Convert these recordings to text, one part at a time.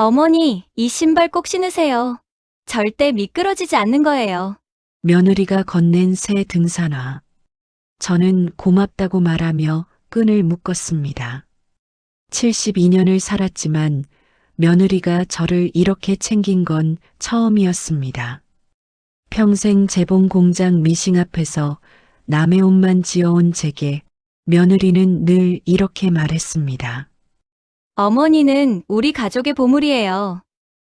어머니, 이 신발 꼭 신으세요. 절대 미끄러지지 않는 거예요. 며느리가 건넨 새 등산화. 저는 고맙다고 말하며 끈을 묶었습니다. 72년을 살았지만 며느리가 저를 이렇게 챙긴 건 처음이었습니다. 평생 재봉 공장 미싱 앞에서 남의 옷만 지어온 제게 며느리는 늘 이렇게 말했습니다. 어머니는 우리 가족의 보물이에요.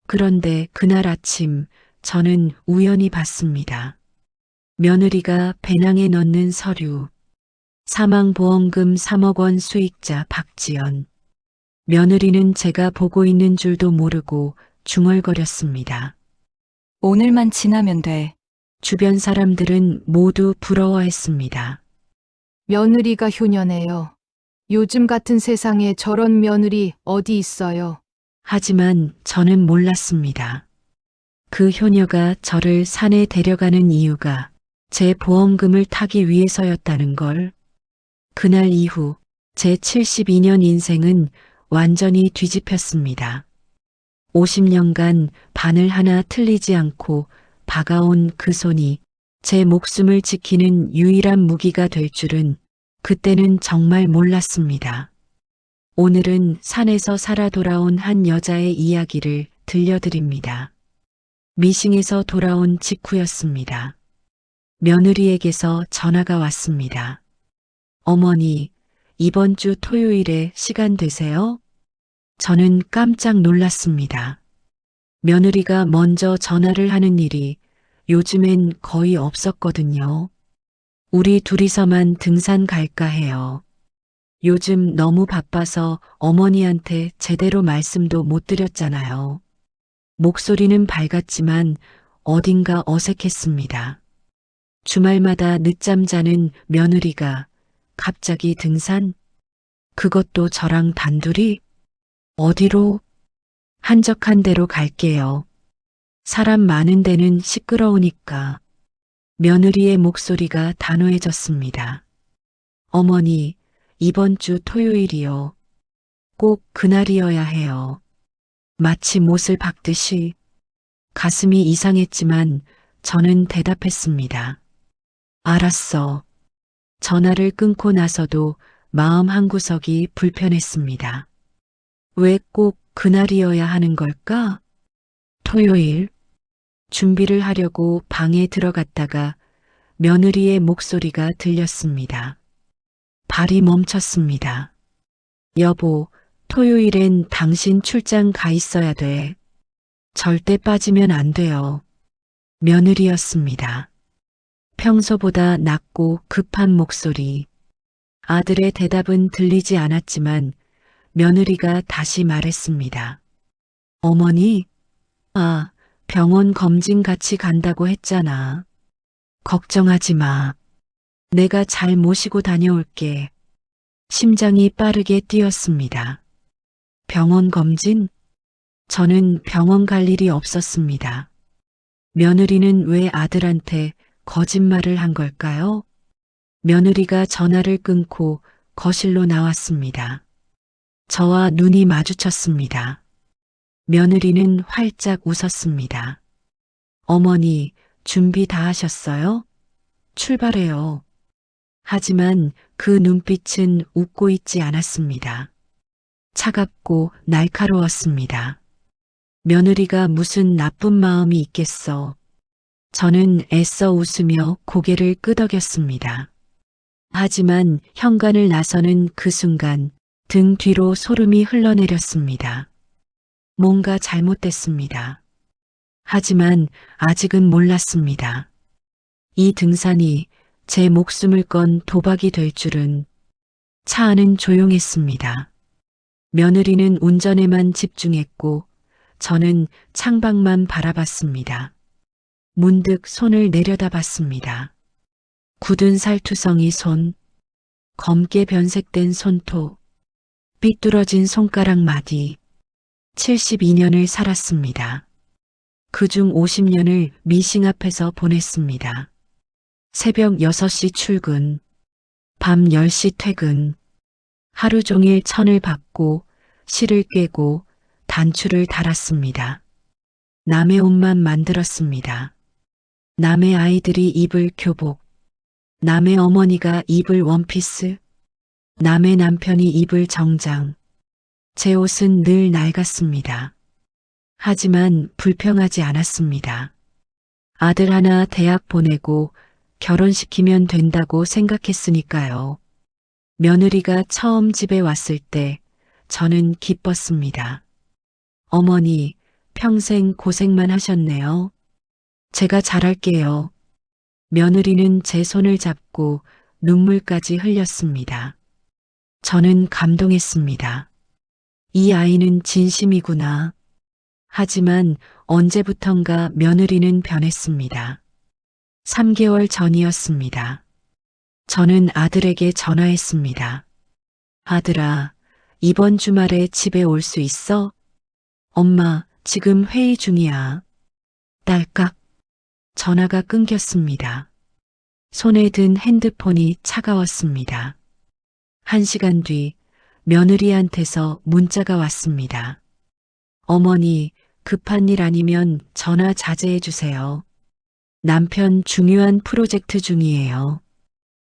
그런데 그날 아침 저는 우연히 봤습니다. 며느리가 배낭에 넣는 서류. 사망보험금 3억 원 수익자 박지연. 며느리는 제가 보고 있는 줄도 모르고 중얼거렸습니다. 오늘만 지나면 돼. 주변 사람들은 모두 부러워했습니다. 며느리가 효녀네요. 요즘 같은 세상에 저런 며느리 어디 있어요? 하지만 저는 몰랐습니다. 그 효녀가 저를 산에 데려가는 이유가 제 보험금을 타기 위해서였다는 걸. 그날 이후 제 72년 인생은 완전히 뒤집혔습니다. 50년간 바늘 하나 틀리지 않고 박아온 그 손이 제 목숨을 지키는 유일한 무기가 될 줄은 그때는 정말 몰랐습니다. 오늘은 산에서 살아 돌아온 한 여자의 이야기를 들려드립니다. 미싱에서 돌아온 직후였습니다. 며느리에게서 전화가 왔습니다. 어머니, 이번 주 토요일에 시간 되세요? 저는 깜짝 놀랐습니다. 며느리가 먼저 전화를 하는 일이 요즘엔 거의 없었거든요. 우리 둘이서만 등산 갈까 해요. 요즘 너무 바빠서 어머니한테 제대로 말씀도 못 드렸잖아요. 목소리는 밝았지만 어딘가 어색했습니다. 주말마다 늦잠 자는 며느리가 갑자기 등산? 그것도 저랑 단둘이? 어디로? 한적한 데로 갈게요. 사람 많은 데는 시끄러우니까. 며느리의 목소리가 단호해졌습니다. 어머니, 이번 주 토요일이요. 꼭 그날이어야 해요. 마치 못을 박듯이 가슴이 이상했지만 저는 대답했습니다. 알았어. 전화를 끊고 나서도 마음 한구석이 불편했습니다. 왜 꼭 그날이어야 하는 걸까? 토요일. 준비를 하려고 방에 들어갔다가 며느리의 목소리가 들렸습니다. 발이 멈췄습니다. 여보, 토요일엔 당신 출장 가 있어야 돼. 절대 빠지면 안 돼요. 며느리였습니다. 평소보다 낮고 급한 목소리. 아들의 대답은 들리지 않았지만 며느리가 다시 말했습니다. 어머니, 아, 병원 검진 같이 간다고 했잖아. 걱정하지 마. 내가 잘 모시고 다녀올게. 심장이 빠르게 뛰었습니다. 병원 검진? 저는 병원 갈 일이 없었습니다. 며느리는 왜 아들한테 거짓말을 한 걸까요? 며느리가 전화를 끊고 거실로 나왔습니다. 저와 눈이 마주쳤습니다. 며느리는 활짝 웃었습니다. 어머니, 준비 다 하셨어요? 출발해요. 하지만 그 눈빛은 웃고 있지 않았습니다. 차갑고 날카로웠습니다. 며느리가 무슨 나쁜 마음이 있겠어. 저는 애써 웃으며 고개를 끄덕였습니다. 하지만 현관을 나서는 그 순간 등 뒤로 소름이 흘러내렸습니다. 뭔가 잘못됐습니다. 하지만 아직은 몰랐습니다. 이 등산이 제 목숨을 건 도박이 될 줄은 차 안은 조용했습니다. 며느리는 운전에만 집중했고 저는 창밖만 바라봤습니다. 문득 손을 내려다봤습니다. 굳은 살투성이 손, 검게 변색된 손톱, 삐뚤어진 손가락 마디, 72년을 살았습니다. 그중 50년을 미싱 앞에서 보냈습니다. 새벽 6시 출근, 밤 10시 퇴근, 하루 종일 천을 받고 실을 꿰고 단추를 달았습니다. 남의 옷만 만들었습니다. 남의 아이들이 입을 교복, 남의 어머니가 입을 원피스, 남의 남편이 입을 정장. 제 옷은 늘 낡았습니다. 하지만 불평하지 않았습니다. 아들 하나 대학 보내고 결혼시키면 된다고 생각했으니까요. 며느리가 처음 집에 왔을 때 저는 기뻤습니다. 어머니, 평생 고생만 하셨네요. 제가 잘할게요. 며느리는 제 손을 잡고 눈물까지 흘렸습니다. 저는 감동했습니다. 이 아이는 진심이구나. 하지만 언제부턴가 며느리는 변했습니다. 3개월 전이었습니다. 저는 아들에게 전화했습니다. 아들아, 이번 주말에 집에 올 수 있어? 엄마, 지금 회의 중이야. 딸깍. 전화가 끊겼습니다. 손에 든 핸드폰이 차가웠습니다. 한 시간 뒤 며느리한테서 문자가 왔습니다. 어머니, 급한 일 아니면 전화 자제해 주세요. 남편 중요한 프로젝트 중이에요.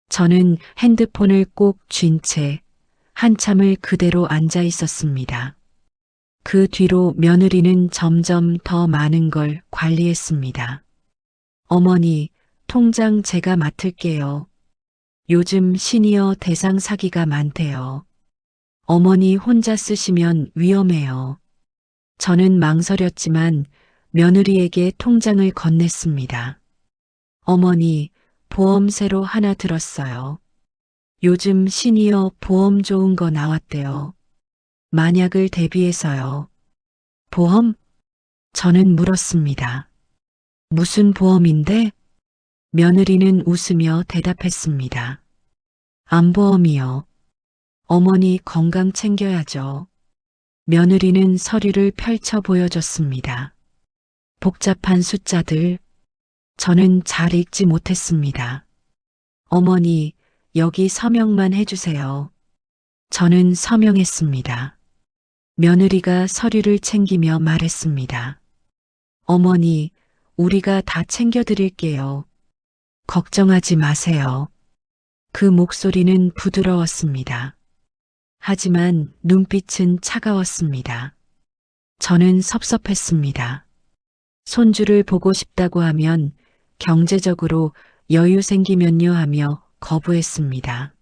저는 핸드폰을 꼭 쥔 채 한참을 그대로 앉아 있었습니다. 그 뒤로 며느리는 점점 더 많은 걸 관리했습니다. 어머니, 통장 제가 맡을게요. 요즘 시니어 대상 사기가 많대요. 어머니 혼자 쓰시면 위험해요. 저는 망설였지만 며느리에게 통장을 건넸습니다. 어머니, 보험 새로 하나 들었어요. 요즘 시니어 보험 좋은 거 나왔대요. 만약을 대비해서요. 보험? 저는 물었습니다. 무슨 보험인데? 며느리는 웃으며 대답했습니다. 암보험이요. 어머니 건강 챙겨야죠. 며느리는 서류를 펼쳐 보여줬습니다. 복잡한 숫자들. 저는 잘 읽지 못했습니다. 어머니, 여기 서명만 해주세요. 저는 서명했습니다. 며느리가 서류를 챙기며 말했습니다. 어머니, 우리가 다 챙겨드릴게요. 걱정하지 마세요. 그 목소리는 부드러웠습니다. 하지만 눈빛은 차가웠습니다. 저는 섭섭했습니다. 손주를 보고 싶다고 하면 경제적으로 여유 생기면요 하며 거부했습니다.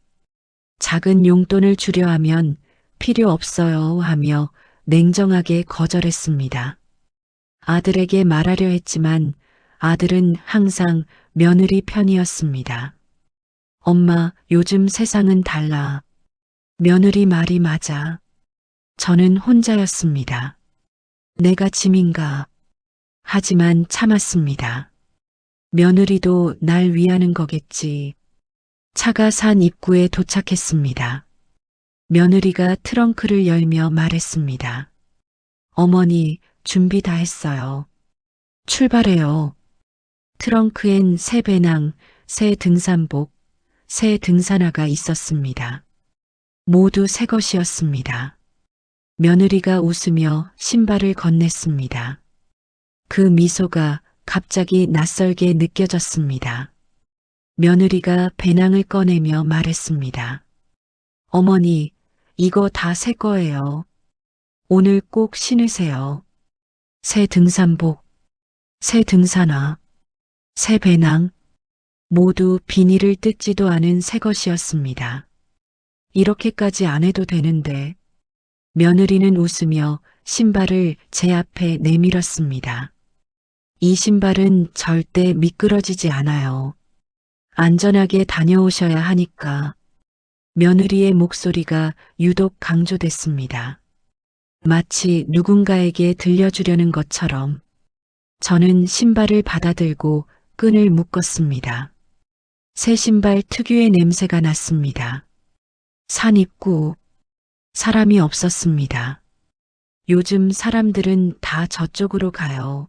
작은 용돈을 주려 하면 필요 없어요 하며 냉정하게 거절했습니다. 아들에게 말하려 했지만 아들은 항상 며느리 편이었습니다. 엄마, 요즘 세상은 달라. 며느리 말이 맞아. 저는 혼자였습니다. 내가 짐인가. 하지만 참았습니다. 며느리도 날 위하는 거겠지. 차가 산 입구에 도착했습니다. 며느리가 트렁크를 열며 말했습니다. 어머니, 준비 다 했어요. 출발해요. 트렁크엔 새 배낭, 새 등산복, 새 등산화가 있었습니다. 모두 새 것이었습니다. 며느리가 웃으며 신발을 건넸습니다. 그 미소가 갑자기 낯설게 느껴졌습니다. 며느리가 배낭을 꺼내며 말했습니다. 어머니, 이거 다 새 거예요. 오늘 꼭 신으세요. 새 등산복, 새 등산화, 새 배낭, 모두 비닐을 뜯지도 않은 새 것이었습니다. 이렇게까지 안 해도 되는데, 며느리는 웃으며 신발을 제 앞에 내밀었습니다. 이 신발은 절대 미끄러지지 않아요. 안전하게 다녀오셔야 하니까. 며느리의 목소리가 유독 강조됐습니다. 마치 누군가에게 들려주려는 것처럼 저는 신발을 받아들고 끈을 묶었습니다. 새 신발 특유의 냄새가 났습니다. 산 입구, 사람이 없었습니다. 요즘 사람들은 다 저쪽으로 가요.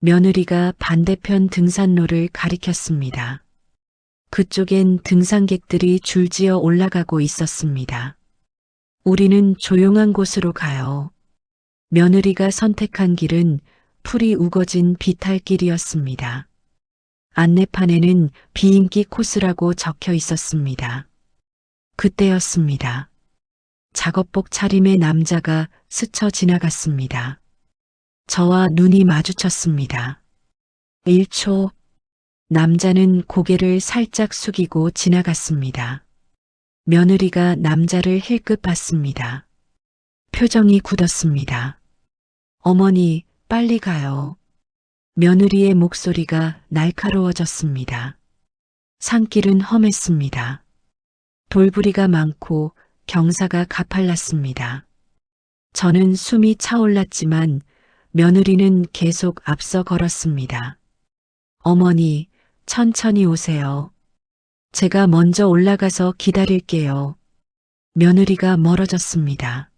며느리가 반대편 등산로를 가리켰습니다. 그쪽엔 등산객들이 줄지어 올라가고 있었습니다. 우리는 조용한 곳으로 가요. 며느리가 선택한 길은 풀이 우거진 비탈길이었습니다. 안내판에는 비인기 코스라고 적혀 있었습니다. 그때였습니다. 작업복 차림의 남자가 스쳐 지나갔습니다. 저와 눈이 마주쳤습니다. 1초, 남자는 고개를 살짝 숙이고 지나갔습니다. 며느리가 남자를 힐끗 봤습니다. 표정이 굳었습니다. 어머니, 빨리 가요. 며느리의 목소리가 날카로워졌습니다. 산길은 험했습니다. 돌부리가 많고 경사가 가팔랐습니다. 저는 숨이 차올랐지만 며느리는 계속 앞서 걸었습니다. 어머니, 천천히 오세요. 제가 먼저 올라가서 기다릴게요. 며느리가 멀어졌습니다.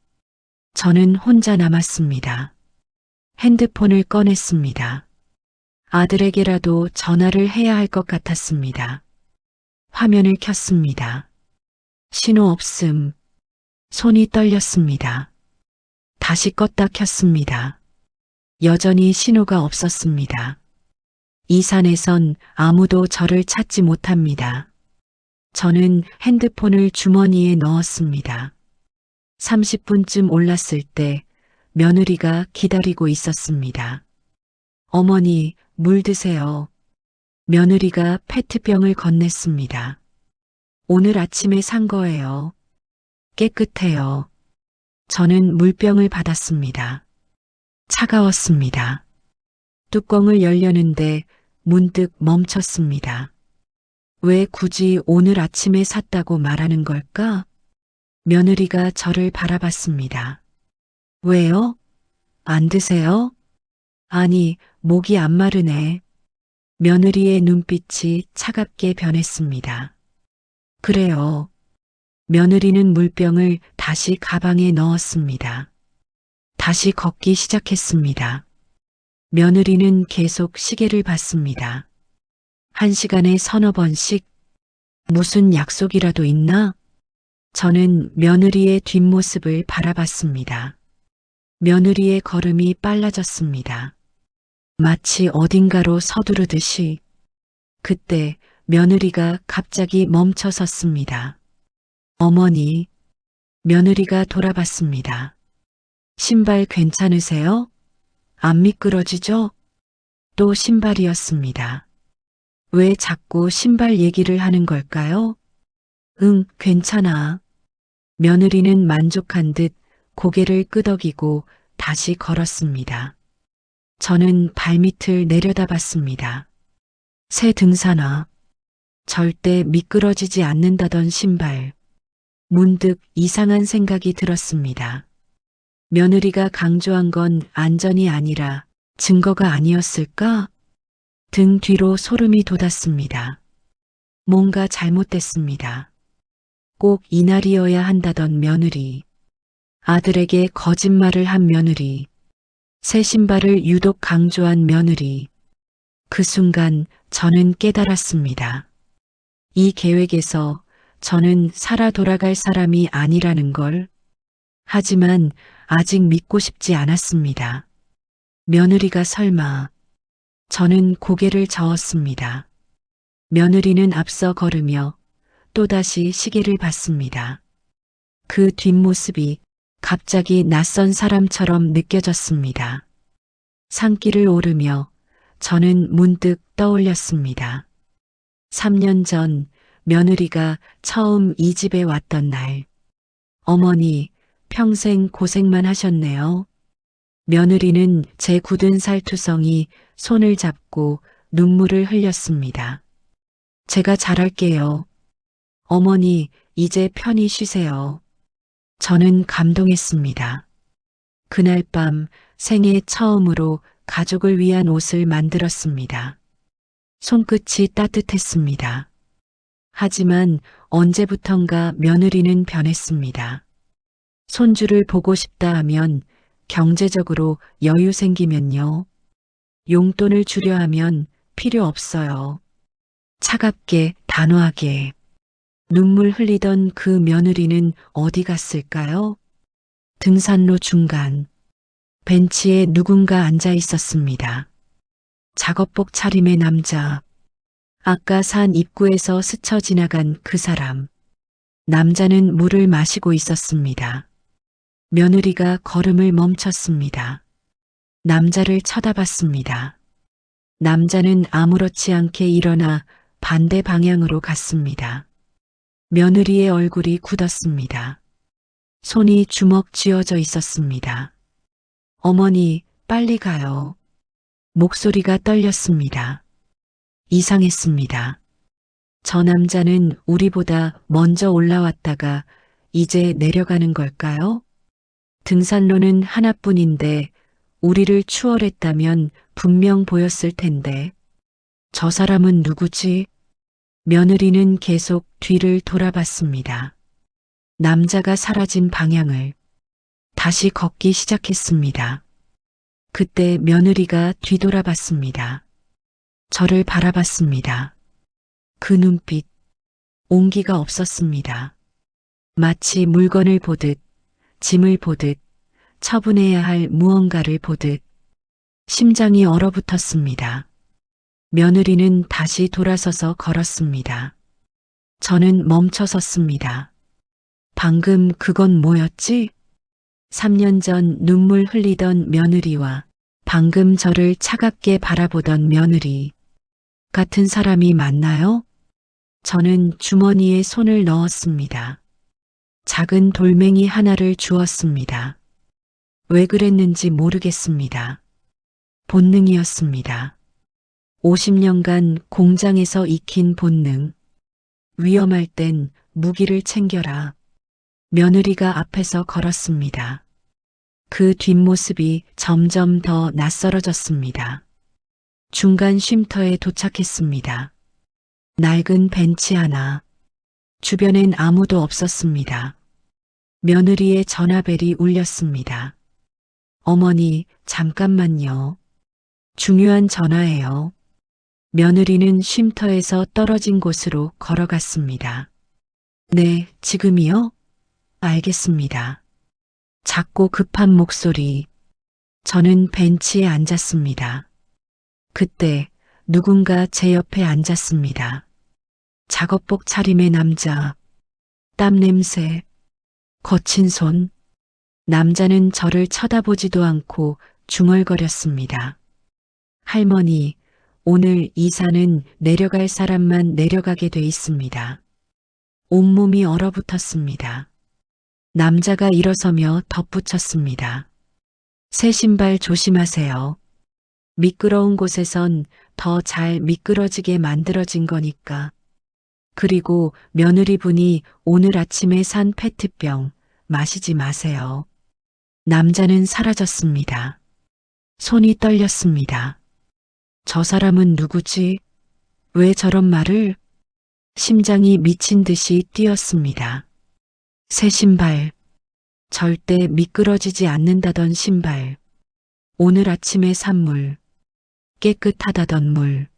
저는 혼자 남았습니다. 핸드폰을 꺼냈습니다. 아들에게라도 전화를 해야 할 것 같았습니다. 화면을 켰습니다. 신호 없음. 손이 떨렸습니다. 다시 껐다 켰습니다. 여전히 신호가 없었습니다. 이 산에선 아무도 저를 찾지 못합니다. 저는 핸드폰을 주머니에 넣었습니다. 30분쯤 올랐을 때 며느리가 기다리고 있었습니다. 어머니, 물 드세요. 며느리가 페트병을 건넸습니다. 오늘 아침에 산 거예요. 깨끗해요. 저는 물병을 받았습니다. 차가웠습니다. 뚜껑을 열려는데 문득 멈췄습니다. 왜 굳이 오늘 아침에 샀다고 말하는 걸까? 며느리가 저를 바라봤습니다. 왜요? 안 드세요? 아니, 목이 안 마르네. 며느리의 눈빛이 차갑게 변했습니다. 그래요. 며느리는 물병을 다시 가방에 넣었습니다. 다시 걷기 시작했습니다. 며느리는 계속 시계를 봤습니다. 한 시간에 서너 번씩 무슨 약속이라도 있나? 저는 며느리의 뒷모습을 바라봤습니다. 며느리의 걸음이 빨라졌습니다. 마치 어딘가로 서두르듯이 그때 며느리가 갑자기 멈춰 섰습니다. 어머니, 며느리가 돌아봤습니다. 신발 괜찮으세요? 안 미끄러지죠? 또 신발이었습니다. 왜 자꾸 신발 얘기를 하는 걸까요? 응, 괜찮아. 며느리는 만족한 듯 고개를 끄덕이고 다시 걸었습니다. 저는 발밑을 내려다봤습니다. 새 등산화. 절대 미끄러지지 않는다던 신발. 문득 이상한 생각이 들었습니다. 며느리가 강조한 건 안전이 아니라 증거가 아니었을까? 등 뒤로 소름이 돋았습니다. 뭔가 잘못됐습니다. 꼭 이날이어야 한다던 며느리. 아들에게 거짓말을 한 며느리. 새 신발을 유독 강조한 며느리. 그 순간 저는 깨달았습니다. 이 계획에서 저는 살아 돌아갈 사람이 아니라는 걸. 하지만 아직 믿고 싶지 않았습니다. 며느리가 설마. 저는 고개를 저었습니다. 며느리는 앞서 걸으며 또다시 시계를 봤습니다. 그 뒷모습이 갑자기 낯선 사람처럼 느껴졌습니다. 산길을 오르며 저는 문득 떠올렸습니다. 3년 전 며느리가 처음 이 집에 왔던 날. 어머니, 평생 고생만 하셨네요. 며느리는 제 굳은 살투성이 손을 잡고 눈물을 흘렸습니다. 제가 잘할게요. 어머니, 이제 편히 쉬세요. 저는 감동했습니다. 그날 밤 생애 처음으로 가족을 위한 옷을 만들었습니다. 손끝이 따뜻했습니다. 하지만 언제부턴가 며느리는 변했습니다. 손주를 보고 싶다 하면 경제적으로 여유 생기면요. 용돈을 주려 하면 필요 없어요. 차갑게, 단호하게. 눈물 흘리던 그 며느리는 어디 갔을까요? 등산로 중간. 벤치에 누군가 앉아 있었습니다. 작업복 차림의 남자. 아까 산 입구에서 스쳐 지나간 그 사람. 남자는 물을 마시고 있었습니다. 며느리가 걸음을 멈췄습니다. 남자를 쳐다봤습니다. 남자는 아무렇지 않게 일어나 반대 방향으로 갔습니다. 며느리의 얼굴이 굳었습니다. 손이 주먹 쥐어져 있었습니다. 어머니, 빨리 가요. 목소리가 떨렸습니다. 이상했습니다. 저 남자는 우리보다 먼저 올라왔다가 이제 내려가는 걸까요? 등산로는 하나뿐인데 우리를 추월했다면 분명 보였을 텐데. 저 사람은 누구지? 며느리는 계속 뒤를 돌아봤습니다. 남자가 사라진 방향을 다시 걷기 시작했습니다. 그때 며느리가 뒤돌아봤습니다. 저를 바라봤습니다. 그 눈빛, 온기가 없었습니다. 마치 물건을 보듯, 짐을 보듯, 처분해야 할 무언가를 보듯, 심장이 얼어붙었습니다. 며느리는 다시 돌아서서 걸었습니다. 저는 멈춰 섰습니다. 방금 그건 뭐였지? 3년 전 눈물 흘리던 며느리와 방금 저를 차갑게 바라보던 며느리. 같은 사람이 맞나요? 저는 주머니에 손을 넣었습니다. 작은 돌멩이 하나를 주었습니다. 왜 그랬는지 모르겠습니다. 본능이었습니다. 50년간 공장에서 익힌 본능. 위험할 땐 무기를 챙겨라. 며느리가 앞에서 걸었습니다. 그 뒷모습이 점점 더 낯설어졌습니다. 중간 쉼터에 도착했습니다. 낡은 벤치 하나. 주변엔 아무도 없었습니다. 며느리의 전화벨이 울렸습니다. 어머니, 잠깐만요. 중요한 전화예요. 며느리는 쉼터에서 떨어진 곳으로 걸어갔습니다. 네, 지금이요? 알겠습니다. 작고 급한 목소리. 저는 벤치에 앉았습니다. 그때 누군가 제 옆에 앉았습니다. 작업복 차림의 남자. 땀 냄새. 거친 손. 남자는 저를 쳐다보지도 않고 중얼거렸습니다. 할머니, 오늘 이사는 내려갈 사람만 내려가게 돼 있습니다. 온몸이 얼어붙었습니다. 남자가 일어서며 덧붙였습니다. 새 신발 조심하세요. 미끄러운 곳에선 더 잘 미끄러지게 만들어진 거니까. 그리고 며느리 분이 오늘 아침에 산 페트병 마시지 마세요. 남자는 사라졌습니다. 손이 떨렸습니다. 저 사람은 누구지? 왜 저런 말을? 심장이 미친 듯이 뛰었습니다. 새 신발. 절대 미끄러지지 않는다던 신발. 오늘 아침의 산물. 깨끗하다던 물.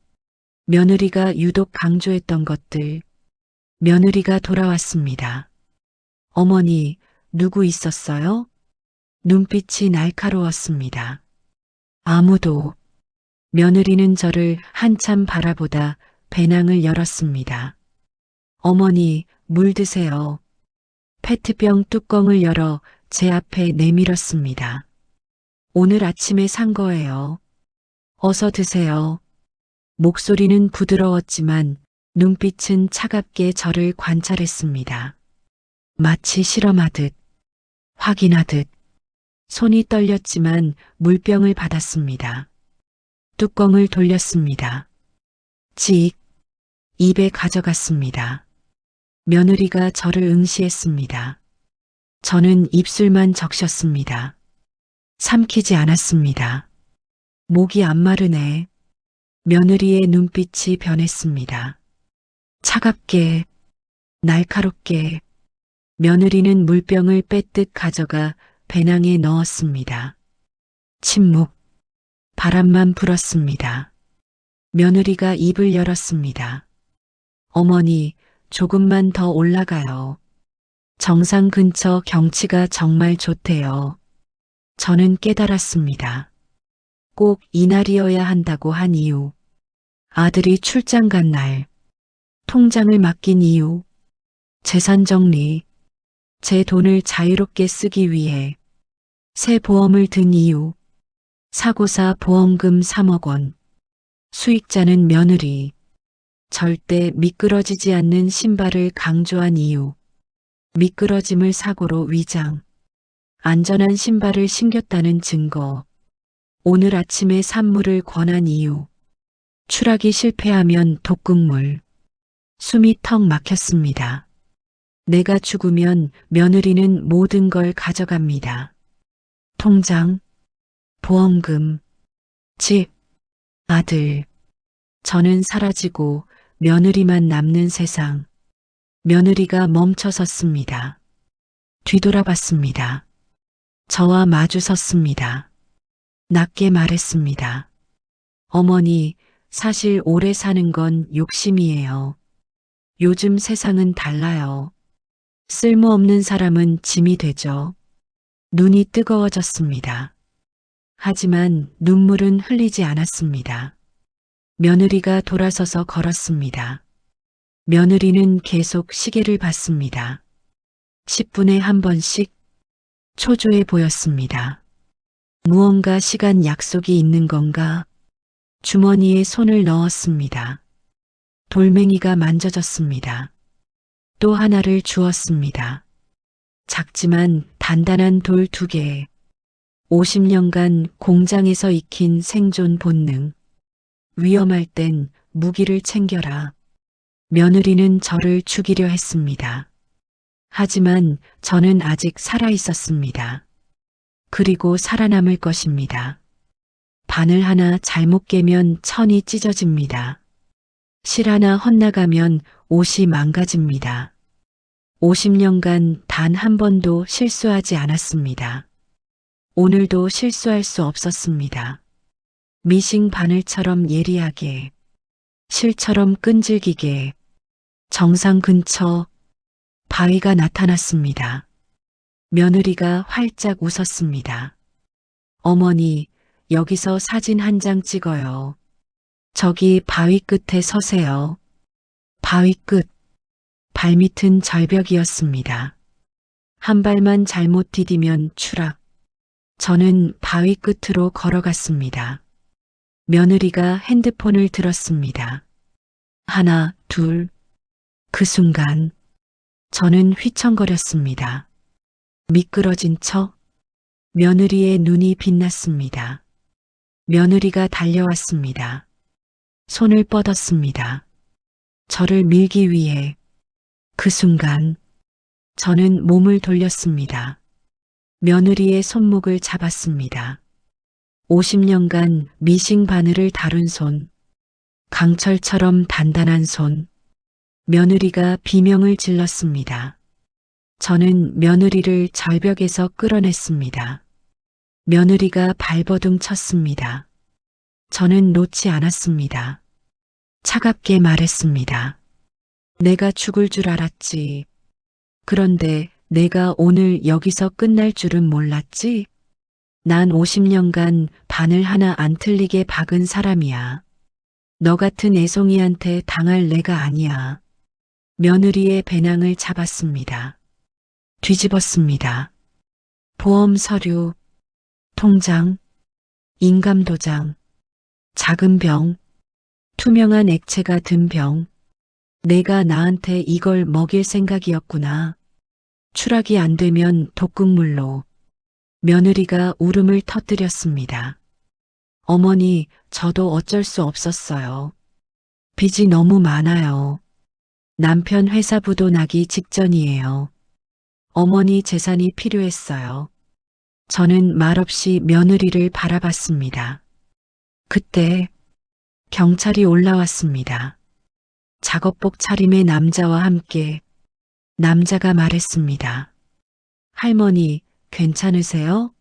며느리가 유독 강조했던 것들. 며느리가 돌아왔습니다. 어머니, 누구 있었어요? 눈빛이 날카로웠습니다. 아무도. 며느리는 저를 한참 바라보다 배낭을 열었습니다. 어머니, 물 드세요. 페트병 뚜껑을 열어 제 앞에 내밀었습니다. 오늘 아침에 산 거예요. 어서 드세요. 목소리는 부드러웠지만 눈빛은 차갑게 저를 관찰했습니다. 마치 실험하듯, 확인하듯, 손이 떨렸지만 물병을 받았습니다. 뚜껑을 돌렸습니다. 직, 입에 가져갔습니다. 며느리가 저를 응시했습니다. 저는 입술만 적셨습니다. 삼키지 않았습니다. 목이 안 마르네. 며느리의 눈빛이 변했습니다. 차갑게, 날카롭게, 며느리는 물병을 빼뜩 가져가 배낭에 넣었습니다. 침묵, 바람만 불었습니다. 며느리가 입을 열었습니다. 어머니, 조금만 더 올라가요. 정상 근처 경치가 정말 좋대요. 저는 깨달았습니다. 꼭 이날이어야 한다고 한 이유. 아들이 출장 간 날. 통장을 맡긴 이유. 재산 정리. 제 돈을 자유롭게 쓰기 위해. 새 보험을 든 이유. 사고사 보험금 3억 원. 수익자는 며느리. 절대 미끄러지지 않는 신발을 강조한 이유. 미끄러짐을 사고로 위장. 안전한 신발을 신겼다는 증거. 오늘 아침에 산물을 권한 이유. 추락이 실패하면 독극물. 숨이 턱 막혔습니다. 내가 죽으면 며느리는 모든 걸 가져갑니다. 통장, 보험금, 집, 아들. 저는 사라지고 며느리만 남는 세상. 며느리가 멈춰 섰습니다. 뒤돌아봤습니다. 저와 마주 섰습니다. 낮게 말했습니다. 어머니, 사실 오래 사는 건 욕심이에요. 요즘 세상은 달라요. 쓸모없는 사람은 짐이 되죠. 눈이 뜨거워졌습니다. 하지만 눈물은 흘리지 않았습니다. 며느리가 돌아서서 걸었습니다. 며느리는 계속 시계를 봤습니다. 10분에 한 번씩 초조해 보였습니다. 무언가 시간 약속이 있는 건가? 주머니에 손을 넣었습니다. 돌멩이가 만져졌습니다. 또 하나를 주었습니다. 작지만 단단한 돌 두 개. 50년간 공장에서 익힌 생존 본능. 위험할 땐 무기를 챙겨라. 며느리는 저를 죽이려 했습니다. 하지만 저는 아직 살아 있었습니다. 그리고 살아남을 것입니다. 바늘 하나 잘못 깨면 천이 찢어집니다. 실 하나 헛나가면 옷이 망가집니다. 50년간 단 한 번도 실수하지 않았습니다. 오늘도 실수할 수 없었습니다. 미싱 바늘처럼 예리하게, 실처럼 끈질기게, 정상 근처 바위가 나타났습니다. 며느리가 활짝 웃었습니다. 어머니, 여기서 사진 한 장 찍어요. 저기 바위 끝에 서세요. 바위 끝. 발밑은 절벽이었습니다. 한 발만 잘못 디디면 추락. 저는 바위 끝으로 걸어갔습니다. 며느리가 핸드폰을 들었습니다. 하나, 둘. 그 순간 저는 휘청거렸습니다. 미끄러진 척 며느리의 눈이 빛났습니다. 며느리가 달려왔습니다. 손을 뻗었습니다. 저를 밀기 위해 그 순간 저는 몸을 돌렸습니다. 며느리의 손목을 잡았습니다. 50년간 미싱 바늘을 다룬 손, 강철처럼 단단한 손, 며느리가 비명을 질렀습니다. 저는 며느리를 절벽에서 끌어냈습니다. 며느리가 발버둥 쳤습니다. 저는 놓지 않았습니다. 차갑게 말했습니다. 내가 죽을 줄 알았지. 그런데 내가 오늘 여기서 끝날 줄은 몰랐지? 난 50년간 바늘 하나 안 틀리게 박은 사람이야. 너 같은 애송이한테 당할 내가 아니야. 며느리의 배낭을 잡았습니다. 뒤집었습니다. 보험 서류, 통장, 인감도장, 작은 병, 투명한 액체가 든 병. 내가 나한테 이걸 먹일 생각이었구나. 추락이 안 되면 독극물로. 며느리가 울음을 터뜨렸습니다. 어머니, 저도 어쩔 수 없었어요. 빚이 너무 많아요. 남편 회사 부도 나기 직전이에요. 어머니 재산이 필요했어요. 저는 말없이 며느리를 바라봤습니다. 그때 경찰이 올라왔습니다. 작업복 차림의 남자와 함께 남자가 말했습니다. 할머니, 괜찮으세요?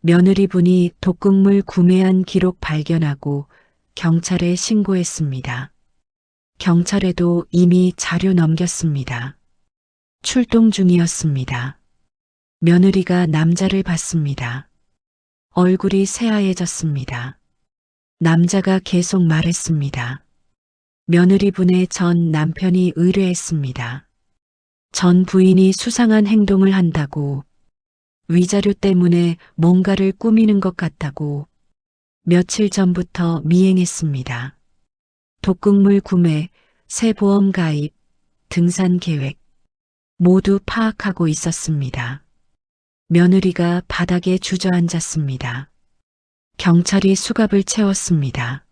며느리분이 독극물 구매한 기록 발견하고 경찰에 신고했습니다. 경찰에도 이미 자료 넘겼습니다. 출동 중이었습니다. 며느리가 남자를 봤습니다. 얼굴이 새하얘졌습니다. 남자가 계속 말했습니다. 며느리분의 전 남편이 의뢰했습니다. 전 부인이 수상한 행동을 한다고 위자료 때문에 뭔가를 꾸미는 것 같다고 며칠 전부터 미행했습니다. 독극물 구매, 새 보험 가입, 등산 계획 모두 파악하고 있었습니다. 며느리가 바닥에 주저앉았습니다. 경찰이 수갑을 채웠습니다.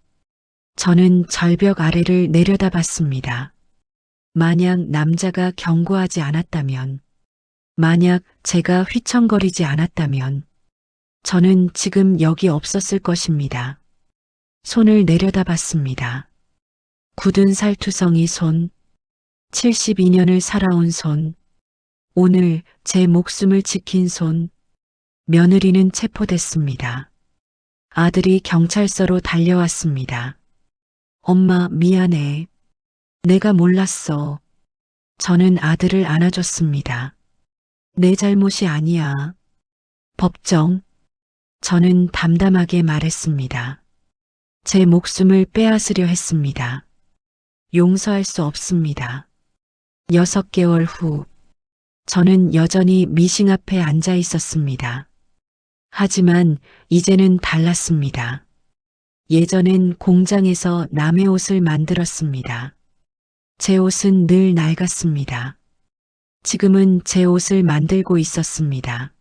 저는 절벽 아래를 내려다봤습니다. 만약 남자가 경고하지 않았다면, 만약 제가 휘청거리지 않았다면, 저는 지금 여기 없었을 것입니다. 손을 내려다 봤습니다. 굳은 살투성이 손, 72년을 살아온 손, 오늘 제 목숨을 지킨 손, 며느리는 체포됐습니다. 아들이 경찰서로 달려왔습니다. 엄마 미안해. 내가 몰랐어. 저는 아들을 안아줬습니다. 내 잘못이 아니야. 법정. 저는 담담하게 말했습니다. 제 목숨을 빼앗으려 했습니다. 용서할 수 없습니다. 여섯 개월 후, 저는 여전히 미싱 앞에 앉아 있었습니다. 하지만 이제는 달랐습니다. 예전엔 공장에서 남의 옷을 만들었습니다. 제 옷은 늘 낡았습니다. 지금은 제 옷을 만들고 있었습니다.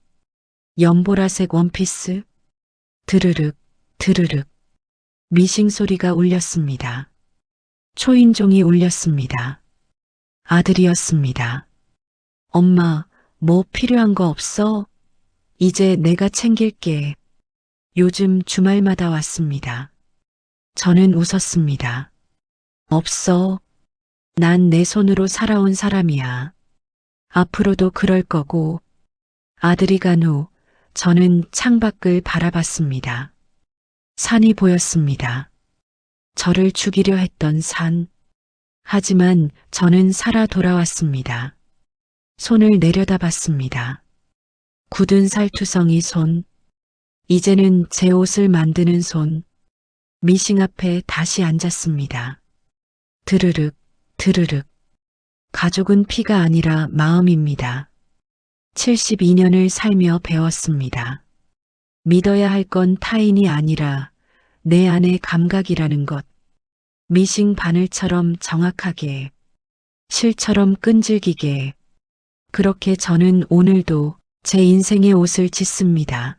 연보라색 원피스, 드르륵, 드르륵, 미싱 소리가 울렸습니다. 초인종이 울렸습니다. 아들이었습니다. 엄마, 뭐 필요한 거 없어? 이제 내가 챙길게. 요즘 주말마다 왔습니다. 저는 웃었습니다. 없어. 난 내 손으로 살아온 사람이야. 앞으로도 그럴 거고. 아들이 간 후, 저는 창밖을 바라봤습니다. 산이 보였습니다. 저를 죽이려 했던 산. 하지만 저는 살아 돌아왔습니다. 손을 내려다봤습니다. 굳은 살투성이 손. 이제는 제 옷을 만드는 손. 미싱 앞에 다시 앉았습니다. 드르륵, 드르륵. 가족은 피가 아니라 마음입니다. 72년을 살며 배웠습니다. 믿어야 할 건 타인이 아니라 내 안의 감각이라는 것. 미싱 바늘처럼 정확하게, 실처럼 끈질기게, 그렇게 저는 오늘도 제 인생의 옷을 짓습니다.